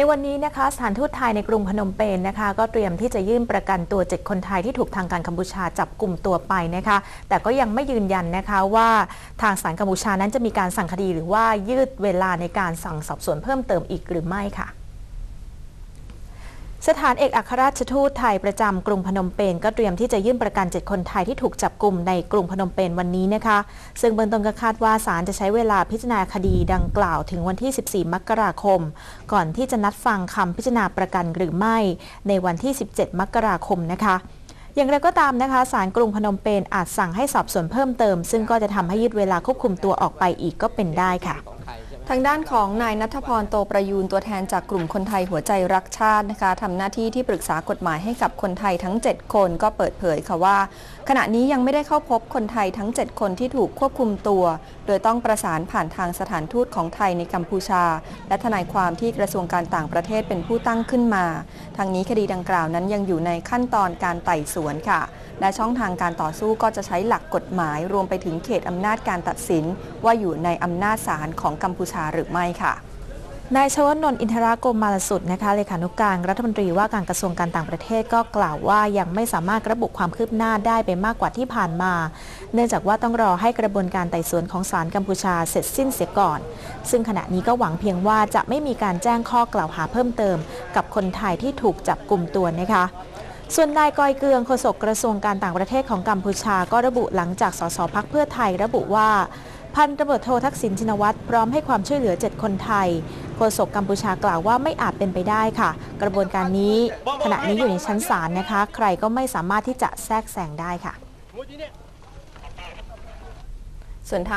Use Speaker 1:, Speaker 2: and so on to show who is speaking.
Speaker 1: ในวันนี้นะคะสถานทูตไทยในกรุงพนมเปญนะคะ ก็เตรียมที่จะยื่นประกันตัว 7 คนไทยที่ถูกทางการกัมพูชาจับกลุ่มตัวไปนะคะ แต่ก็ยังไม่ยืนยันนะคะว่าทางศาลกัมพูชานั้นจะมีการสั่งคดีหรือว่ายืดเวลาในการสั่งสอบสวนเพิ่มเติมอีกหรือไม่ค่ะ สถานเอกอัครราชทูตไทยประจำกรุงพนมเปญก็เตรียมที่จะยื่นประกัน 7 คนไทยที่ถูกจับกลุ่มในกรุงพนมเปญวันนี้นะคะ ซึ่งเบื้องต้นก็คาดว่าศาลจะใช้เวลาพิจารณาคดีดังกล่าวถึงวันที่ 14 มกราคม ก่อนที่จะนัดฟังคำพิจารณาประกันหรือไม่ในวันที่ 17 มกราคมนะคะอย่างไรก็ตามนะคะศาลกรุงพนมเปญอาจสั่งให้สอบสวนเพิ่มเติม ซึ่งก็จะทำให้ยืดเวลาควบคุมตัวออกไปอีกก็เป็นได้ค่ะ
Speaker 2: ทางด้านของนายนัทพรโตประยูนตัวแทนจากกลุ่มคนไทยหัวใจรักชาตินะคะทำหน้าที่ที่ปรึกษากฎหมายให้กับคนไทยทั้ง 7 คนก็เปิดเผยค่ะว่า ขณะนี้ยังไม่ได้เข้าพบคนไทยทั้ง 7 คนที่ถูกควบคุมตัว โดยต้องประสานผ่านทางสถานทูตของไทยในกัมพูชา และทนายความที่กระทรวงการต่างประเทศเป็นผู้ตั้งขึ้นมา ทางนี้คดีดังกล่าวนั้นยังอยู่ในขั้นตอนการไต่สวนค่ะ และช่องทางการต่อสู้ก็จะใช้หลักกฎหมาย รวมไปถึงเขตอำนาจการตัดสิน ว่าอยู่ในอำนาจศาลของกัมพูชาหรือไม่ค่ะ
Speaker 1: นายชวนนท์อินทรากรมมาลสุดนะคะเลขานุการรัฐมนตรีว่าการกระทรวงการต่างประเทศก็กล่าวว่ายังไม่สามารถระบุความคืบหน้าได้ไปมากกว่าที่ผ่านมา เนื่องจากว่าต้องรอให้กระบวนการไต่สวนของศาลกัมพูชาเสร็จสิ้นเสียก่อน ซึ่งขณะนี้ก็หวังเพียงว่าจะไม่มีการแจ้งข้อกล่าวหาเพิ่มเติม กับคนไทยที่ถูกจับกลุ่มตัวนะคะส่วนนายกอยเกืองโฆษกกระทรวงการต่างประเทศของกัมพูชาก็ระบุหลังจากสสพักเพื่อไทยระบุว่าพันตำรวจโททักษิณชินวัตรพร้อมให้ความช่วยเหลือ 7 คนไทย โฆษกกัมพูชากล่าวว่าไม่อาจเป็นไปได้ค่ะ กระบวนการนี้ขณะนี้อยู่ในชั้นศาลนะคะ ใครก็ไม่สามารถที่จะแทรกแซงได้ค่ะ
Speaker 2: ส่วนทาง